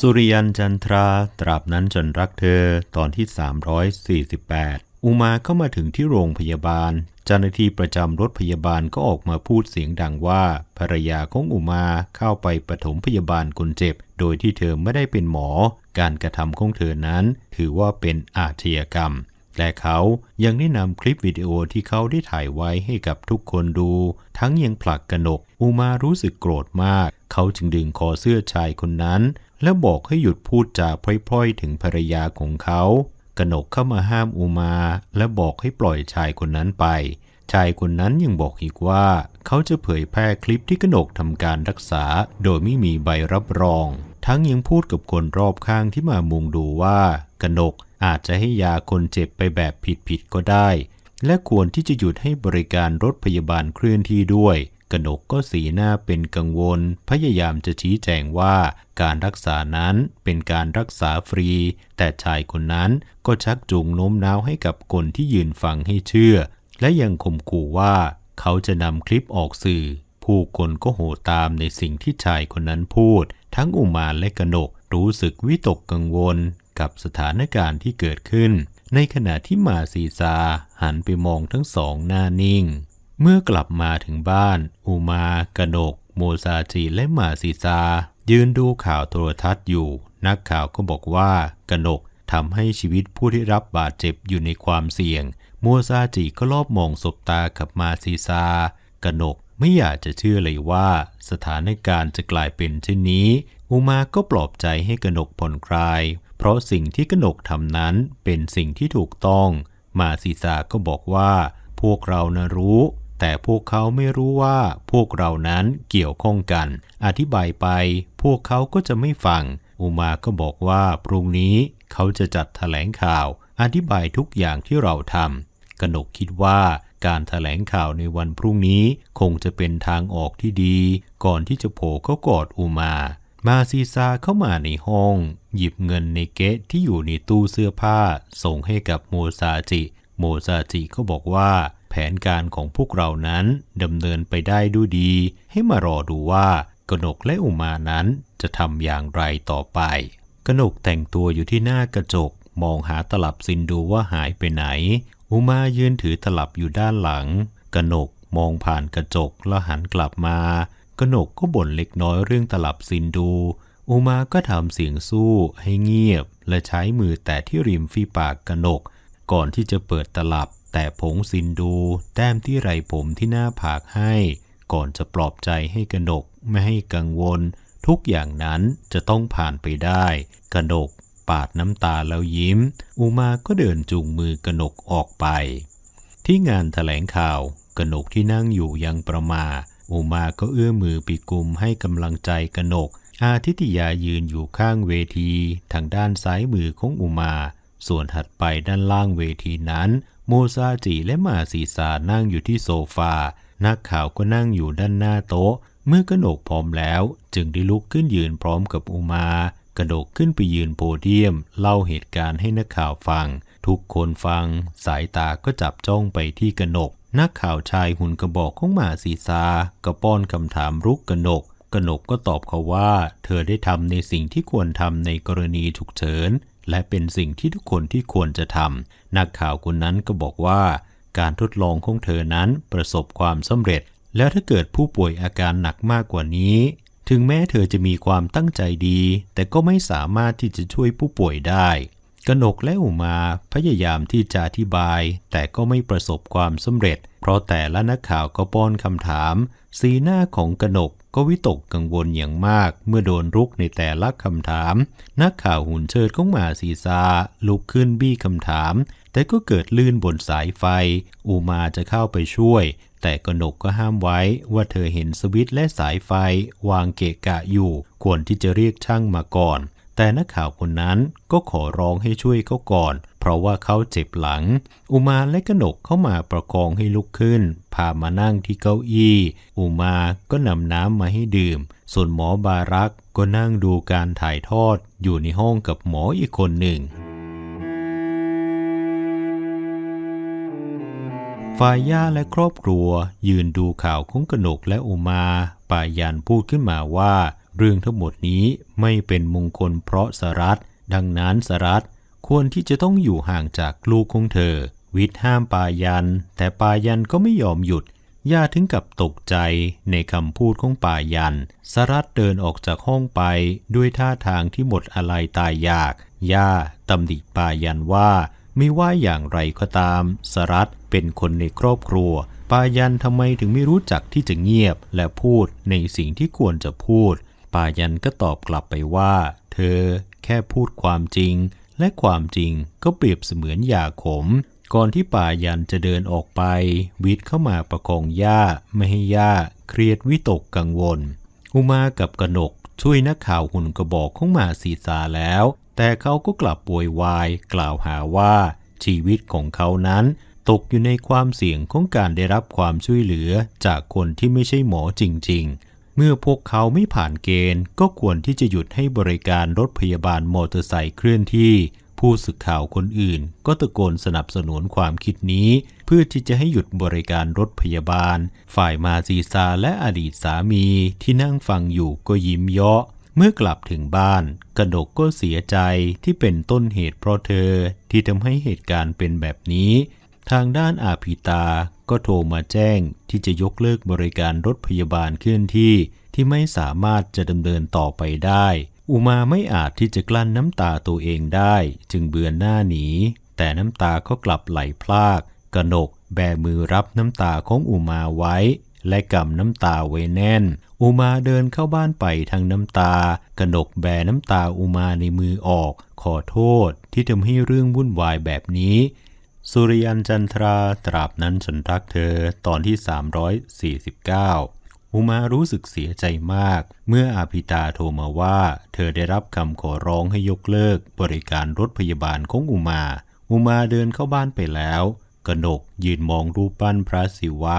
สุริยันจันทราตราบนั้นจนรักเธอตอนที่ 348 อุมาเข้ามาถึงที่โรงพยาบาล เจ้าหน้าที่ประจำรถพยาบาลก็ออกมาพูดเสียงดังว่าภรรยาของอุมาเข้าไปปฐมพยาบาลคนเจ็บ โดยที่เธอไม่ได้เป็นหมอ การกระทำของเธอนั้น ถือว่าเป็นอาชญากรรม และเขายังได้นำคลิปวิดีโอที่เขาได้ถ่ายไว้ให้กับทุกคนดู ทั้งยังผลักกนก อุมารู้สึกโกรธมาก เขาจึงดึงคอเสื้อชายคนนั้น และบอกให้หยุดพูดจาพร่อยๆ ถึงภรรยาของเขากนกเข้ามาห้ามอุมา และบอกให้ปล่อยชายคนนั้นไป ชายคนนั้นยังบอกอีกว่า เขาจะเผยแพร่คลิปที่กนกทำการรักษา โดยไม่มีใบรับรอง ทั้งยังพูดกับคนรอบข้างที่มามุงดูว่ากนกอาจจะให้ยาคนเจ็บไปแบบผิดๆก็ได้ และควรที่จะหยุดให้บริการรถพยาบาลเคลื่อนที่ด้วย กนกก็สีหน้าเป็นกังวล พยายามจะชี้แจงว่าการรักษานั้นเป็นการรักษาฟรี แต่ชายคนนั้นก็ชักจูงโน้มน้าวให้กับคนที่ยืนฟังให้เชื่อ และยังข่มขู่ว่าเขาจะนำคลิปออกสื่อ ผู้คนก็โห่ตามในสิ่งที่ชายคนนั้นพูด ทั้งอุมาและกนกรู้สึกวิตกกังวลกับสถานการณ์ที่เกิดขึ้น ในขณะที่มาซีซาหันไปมองทั้งสองหน้านิ่ง เมื่อกลับมาถึงบ้านอุมากนก โมซาจิและมาซีซา ยืนดูข่าวโทรทัศน์อยู่ นักข่าวก็บอกว่ากนกทำให้ชีวิตผู้ที่รับบาดเจ็บอยู่ในความเสี่ยง โมซาจิก็รอบมองสบตากับมาซีซากนกไม่อยากจะเชื่อเลยว่า สถานการณ์จะกลายเป็นเช่นนี้อุมาก็ปลอบใจให้กนกผ่อนคลาย เพราะสิ่งที่กนกทำนั้นเป็นสิ่งที่ถูกต้อง มาซีซาก็บอกว่า พวกเรานะรู้ แต่พวกเขาไม่รู้ว่าพวกเรานั้นเกี่ยวข้องกัน อธิบายไป พวกเขาก็จะไม่ฟัง อุมาก็บอกว่าพรุ่งนี้เขาจะจัดแถลงข่าว อธิบายทุกอย่างที่เราทำกนกคิดว่าการแถลงข่าวในวันพรุ่งนี้คงจะเป็นทางออกที่ดี ก่อนที่จะโผล่เข้ากอดอุมา มาซีซาเข้ามาในห้อง หยิบเงินในเกะที่อยู่ในตู้เสื้อผ้า ส่งให้กับโมซาจิ โมซาจิก็บอกว่า นการของพวกเรานั้นดำเนินไปได้ด้วยดี ให้มารอดูว่ากนกและอุมานั้นจะทำอย่างไรต่อไป กนกแต่งตัวอยู่ที่หน้ากระจก มองหาตลับซินดูว่าหายไปไหน อุมายืนถือตลับอยู่ด้านหลัง กนกมองผ่านกระจกแล้วหันกลับมากนกก็บ่นเล็กน้อยเรื่องตลับซินดู อุมาก็ทำเสียงสู้ให้เงียบ และใช้มือแตะที่ริมฝีปากกนก ก่อนที่จะเปิดตลับ แต่ผงซินดูแต้มที่ไรผมที่หน้าผากให้ ก่อนจะปลอบใจให้กนกไม่ให้กังวล ทุกอย่างนั้นจะต้องผ่านไปได้กนกปาดน้ำตาแล้วยิ้ม อุมาก็เดินจูงมือกนกออกไป ที่งานแถลงข่าวกนกที่นั่งอยู่ยังประมา อุมาก็เอื้อมือปีกุมให้กำลังใจกนก อาทิตยายืนอยู่ข้างเวที ทางด้านซ้ายมือของอุมา ส่วนถัดไปด้านล่างเวทีนั้น โมซาจิและมาซีซานั่งอยู่ที่โซฟา นักข่าวก็นั่งอยู่ด้านหน้าโต๊ะ เมื่อกนกพร้อมแล้ว จึงได้ลุกขึ้นยืนพร้อมกับอุมากระโดกขึ้นไปยืนโพเดียม เล่าเหตุการณ์ให้นักข่าวฟัง ทุกคนฟัง สายตาก็จับจ้องไปที่กระหนก นักข่าวชายหุ่นกระบอกของหมาซีซาก็ป้อนคำถามรุกกระหนกกนกก็ตอบเขาว่า เธอได้ทำในสิ่งที่ควรทำในกรณีฉุกเฉิน และเป็นสิ่งที่ทุกคนที่ควรจะทำนักข่าวคนนั้นก็บอกว่าการทดลองของเธอนั้นประสบความสำเร็จ แล้วถ้าเกิดผู้ป่วยอาการหนักมากกว่านี้ ถึงแม้เธอจะมีความตั้งใจดี แต่ก็ไม่สามารถที่จะช่วยผู้ป่วยได้กนกและอุมาพยายามที่จะอธิบาย แต่ก็ไม่ประสบความสำเร็จ เพราะแต่ละนักข่าวก็ป้อนคำถาม สีหน้าของกนก ก็วิตกกังวลอย่างมากเมื่อโดนรุกในแต่ละคำถาม นักข่าวหุ่นเชิดของหมาซีซาลุกขึ้นบี้คำถาม แต่ก็เกิดลื่นบนสายไฟ อูมาจะเข้าไปช่วย แต่กนกก็ห้ามไว้ว่าเธอเห็นสวิตช์และสายไฟวางเกะกะอยู่ ควรที่จะเรียกช่างมาก่อน แต่นักข่าวคนนั้นก็ขอร้องให้ช่วยเขาก่อน เพราะว่าเขาเจ็บหลัง อุมาและกนกเข้ามาประคองให้ลุกขึ้น พามานั่งที่เก้าอี้ อุมาก็นำน้ำมาให้ดื่ม ส่วนหมอบารักก็นั่งดูการถ่ายทอดอยู่ในห้องกับหมออีกคนหนึ่งฝ่ายย่าและครอบครัวยืนดูข่าวของกนกและอุมา ป่ายันพูดขึ้นมาว่า เรื่องทั้งหมดนี้ไม่เป็นมงคลเพราะสรัตดังนั้นสรัตควรที่จะต้องอยู่ห่างจากลูกของเธอ วิทย์ห้ามปายัน แต่ปายันก็ไม่ยอมหยุดย่าถึงกับตกใจในคำพูดของป่ายัน สรัตเดินออกจากห้องไปด้วยท่าทางที่หมดอะไรตายอยาก ย่าตำหนิป่ายันว่าไม่ว่าอย่างไรก็ตาม สรัตเป็นคนในครอบครัวปายันทำไมถึงไม่รู้จักที่จะเงียบและพูดในสิ่งที่ควรจะพูด ปายันก็ตอบกลับไปว่า เธอแค่พูดความจริง และความจริงก็เปรียบเสมือนยาขม ก่อนที่ป่ายันจะเดินออกไป วิทย์เข้ามาประคองย่าไม่ให้ย่าเครียดวิตกกังวล อุมากับกนกช่วยนักข่าวหุ่นกระบอกของมาสีสาแล้ว แต่เขาก็กลับโวยวายกล่าวหาว่า ชีวิตของเขานั้นตกอยู่ในความเสี่ยงของการได้รับความช่วยเหลือจากคนที่ไม่ใช่หมอจริง เมื่อพวกเขาไม่ผ่านเกณฑ์ ก็ควรที่จะหยุดให้บริการรถพยาบาลมอเตอร์ไซค์เคลื่อนที่ ผู้สื่อข่าวคนอื่น ก็ตะโกนสนับสนุนความคิดนี้ เพื่อที่จะให้หยุดบริการรถพยาบาล ฝ่ายมาซีซาและอดีตสามีที่นั่งฟังอยู่ก็ยิ้มเยาะเมื่อกลับถึงบ้านกนกก็เสียใจที่เป็นต้นเหตุเพราะเธอที่ทำให้เหตุการณ์เป็นแบบนี้ ทางด้านอาภิตา ก็โทรมาแจ้งที่จะยกเลิกบริการรถพยาบาลเคลื่อนที่ที่ไม่สามารถจะดำเนินต่อไปได้ อุมาไม่อาจที่จะกลั้นน้ำตาตัวเองได้ จึงเบือนหน้าหนี แต่น้ำตาก็กลับไหลพลากกนกแบมือรับน้ำตาของอุมาไว้ และกำน้ำตาไว้แน่น อุมาเดินเข้าบ้านไปทางน้ำตากนกแบน้ำตาอุมาในมือออก ขอโทษที่ทำให้เรื่องวุ่นวายแบบนี้ สุริยันจันทราตราบนั้นฉันรักเธอตอนที่ 349 อุมารู้สึกเสียใจมาก เมื่ออาภิตาโทรมาว่า เธอได้รับคำขอร้องให้ยกเลิก บริการรถพยาบาลของอุมา อุมาเดินเข้าบ้านไปแล้ว กนกยืนมองรูปปั้นพระศิวะ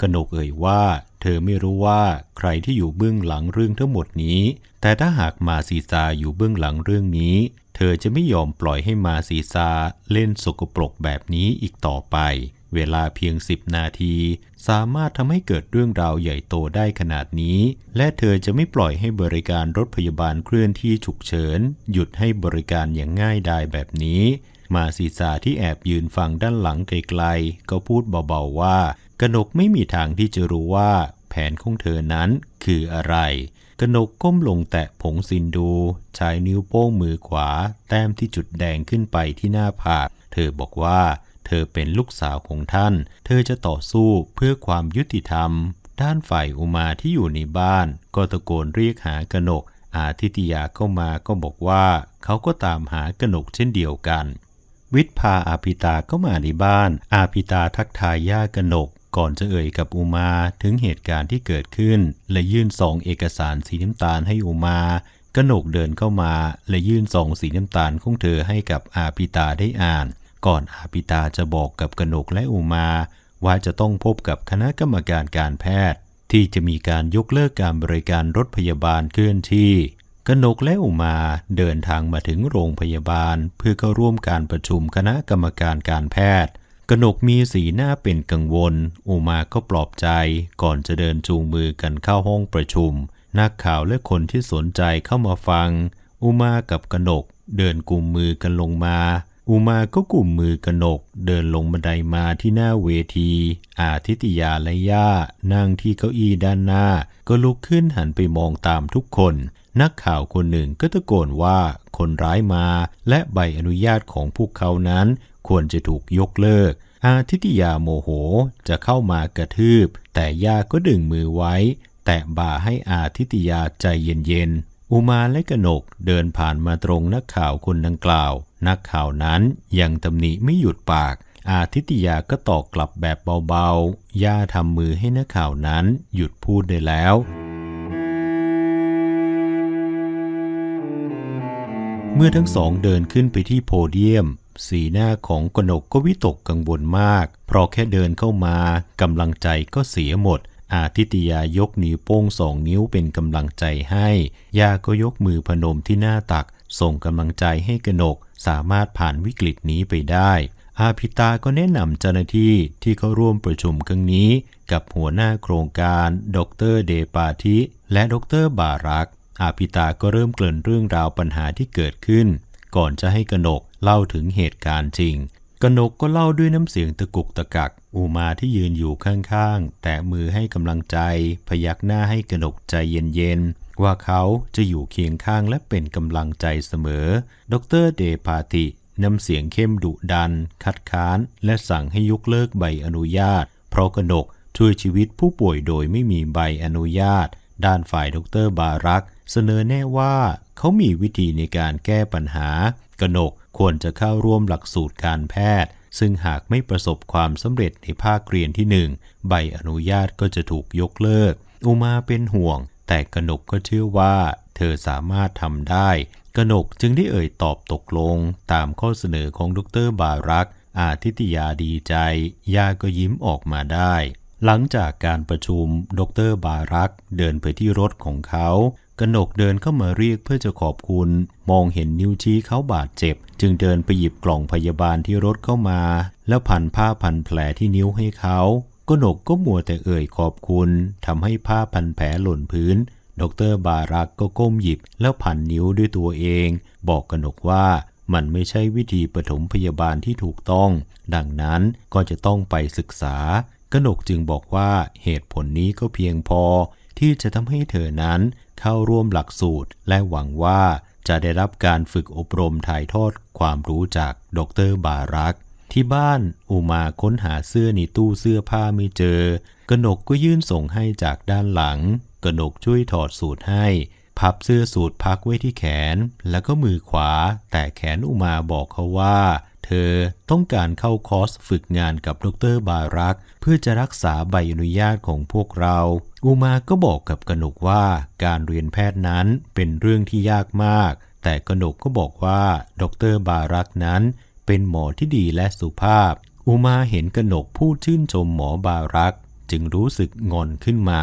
กนกเอ่ยว่า เธอไม่รู้ว่าใครที่อยู่เบื้องหลังเรื่องทั้งหมดนี้ แต่ถ้าหากมาซีซาอยู่เบื้องหลังเรื่องนี้ เธอจะไม่ยอมปล่อยให้มาซีซาเล่นสกปรกแบบนี้อีกต่อไป เวลาเพียงสิบนาที สามารถทำให้เกิดเรื่องราวใหญ่โตได้ขนาดนี้ และเธอจะไม่ปล่อยให้บริการรถพยาบาลเคลื่อนที่ฉุกเฉิน หยุดให้บริการอย่างง่ายดายแบบนี้ มาซีซาที่แอบยืนฟังด้านหลังไกลๆก็พูดเบาๆว่า กนกไม่มีทางที่จะรู้ว่าแผนของเธอนั้นคืออะไร กนกก้มลงแตะผงซินดูใช้นิ้วโป้งมือขวา แต้มที่จุดแดงขึ้นไปที่หน้าผาก เธอบอกว่าเธอเป็นลูกสาวของท่าน เธอจะต่อสู้เพื่อความยุติธรรม ด้านฝ่ายอุมาที่อยู่ในบ้าน ก็ตะโกนเรียกหากนก อาทิตยาเข้ามาก็บอกว่า เขาก็ตามหากนกเช่นเดียวกัน วิทพาอาภิตาเข้ามาในบ้าน อาภิตาทักทายย่ากนก ก่อนจะเอ่ยกับอุมาถึงเหตุการณ์ที่เกิดขึ้น และยื่นซองเอกสารสีน้ำตาลให้อุมากนกเดินเข้ามาและยื่นซองสีน้ำตาลของเธอให้กับอาภิตาได้อ่าน ก่อนอาภิตาจะบอกกับกนกและอุมาว่าจะต้องพบกับคณะกรรมการการแพทย์ ที่จะมีการยกเลิกการบริการรถพยาบาลเคลื่อนที่ กนกและอุมาเดินทางมาถึงโรงพยาบาล เพื่อเข้าร่วมการประชุมคณะกรรมการการแพทย์ กนกมีสีหน้าเป็นกังวล อุมาก็ปลอบใจก่อนจะเดินจูงมือกันเข้าห้องประชุม นักข่าวและคนที่สนใจเข้ามาฟัง อุมากับกนกเดินกุมมือกันลงมา อุมาก็กุมมือกนกเดินลงบันไดมาที่หน้าเวที อาทิตยาและย่านั่งที่เก้าอี้ด้านหน้า ก็ลุกขึ้นหันไปมองตามทุกคน นักข่าวคนหนึ่งก็ตะโกนว่าคนร้ายมา และใบอนุญาตของพวกเขานั้นควรจะถูกยกเลิก อาทิตยาโมโหจะเข้ามากระทืบ แต่ย่าก็ดึงมือไว้ แตะบ่าให้อาทิตยาใจเย็นๆอุมาและกนกเดินผ่านมาตรงนักข่าวคนดังกล่าว นักข่าวนั้นยังตำหนิไม่หยุดปาก อาทิตยาก็ตอบกลับแบบเบาๆ ย่าทำมือให้นักข่าวนั้นหยุดพูดได้แล้วเมื่อทั้งสองเดินขึ้นไปที่โพเดียม สีหน้าของกนกก็วิตกกังวลมาก เพราะแค่เดินเข้ามากำลังใจก็เสียหมด อาทิตยายกนิ้วโป้งสองนิ้วเป็นกำลังใจให้ย่าก็ยกมือพนมที่หน้าตัก ส่งกำลังใจให้กนกสามารถผ่านวิกฤตนี้ไปได้ อาพิตาก็แนะนำเจ้าหน้าที่ที่เข้าร่วมประชุมครั้งนี้ กับหัวหน้าโครงการ ดรเดปาธิ และดรบารัก อาพิตาก็เริ่มเกริ่นเรื่องราวปัญหาที่เกิดขึ้น ก่อนจะให้กนกเล่าถึงเหตุการณ์จริง กนกก็เล่าด้วยน้ำเสียงตะกุกตะกักอุมาที่ยืนอยู่ข้างๆ แตะมือให้กำลังใจ พยักหน้าให้กนกใจเย็นๆ ว่าเขาจะอยู่เคียงข้างและเป็นกำลังใจเสมอ ดรเดพาติน้ำเสียงเข้มดุดัน คัดค้าน และสั่งให้ยกเลิกใบอนุญาต เพราะกนกช่วยชีวิตผู้ป่วยโดยไม่มีใบอนุญาต ด้านฝ่ายดรบารัก เสนอแน่ว่า เขามีวิธีในการแก้ปัญหากนกควรจะเข้าร่วมหลักสูตรการแพทย์ ซึ่งหากไม่ประสบความสำเร็จในภาคเรียนที่หนึ่งใบอนุญาตก็จะถูกยกเลิก อุมาเป็นห่วง แต่กนกก็เชื่อว่า เธอสามารถทำได้ กนกจึงได้เอ่ยตอบตกลง ตามข้อเสนอของดรบารัก อาทิตยาดีใจยาก็ยิ้มออกมาได้ หลังจากการประชุมดรบารักเดินไปที่รถของเขา กนกเดินเข้ามาเรียกเพื่อจะขอบคุณ มองเห็นนิ้วชี้เขาบาดเจ็บ จึงเดินไปหยิบกล่องพยาบาลที่รถเข้ามา แล้วพันผ้าพันแผลที่นิ้วให้เขากนกก็มัวแต่เอ่ยขอบคุณทำให้ผ้าพันแผลหล่นพื้น ดรบารักก็ก้มหยิบแล้วพันนิ้วด้วยตัวเอง บอกกนกว่ามันไม่ใช่วิธีปฐมพยาบาลที่ถูกต้อง ดังนั้นก็จะต้องไปศึกษากนกจึงบอกว่าเหตุผลนี้ก็เพียงพอ ที่จะทำให้เธอนั้นเข้าร่วมหลักสูตร และหวังว่าจะได้รับการฝึกอบรมถ่ายทอดความรู้จากดรบารัก ที่บ้านอุมาค้นหาเสื้อในตู้เสื้อผ้าไม่เจอกนกก็ยื่นส่งให้จากด้านหลัง กนกช่วยถอดสูตรให้ พับเสื้อสูตรพักไว้ที่แขนแล้วก็มือขวา แต่แขนอุมาบอกเขาว่า เธอต้องการเข้าคอร์สฝึกงานกับดรบารัก เพื่อจะรักษาใบอนุญาตของพวกเรา อุมาก็บอกกับกนกว่าการเรียนแพทย์นั้นเป็นเรื่องที่ยากมาก แต่กนกก็บอกว่าดรบารักนั้น เป็นหมอที่ดีและสุภาพ อุมาเห็นกนกพูดชื่นชมหมอบารัก จึงรู้สึกงอนขึ้นมา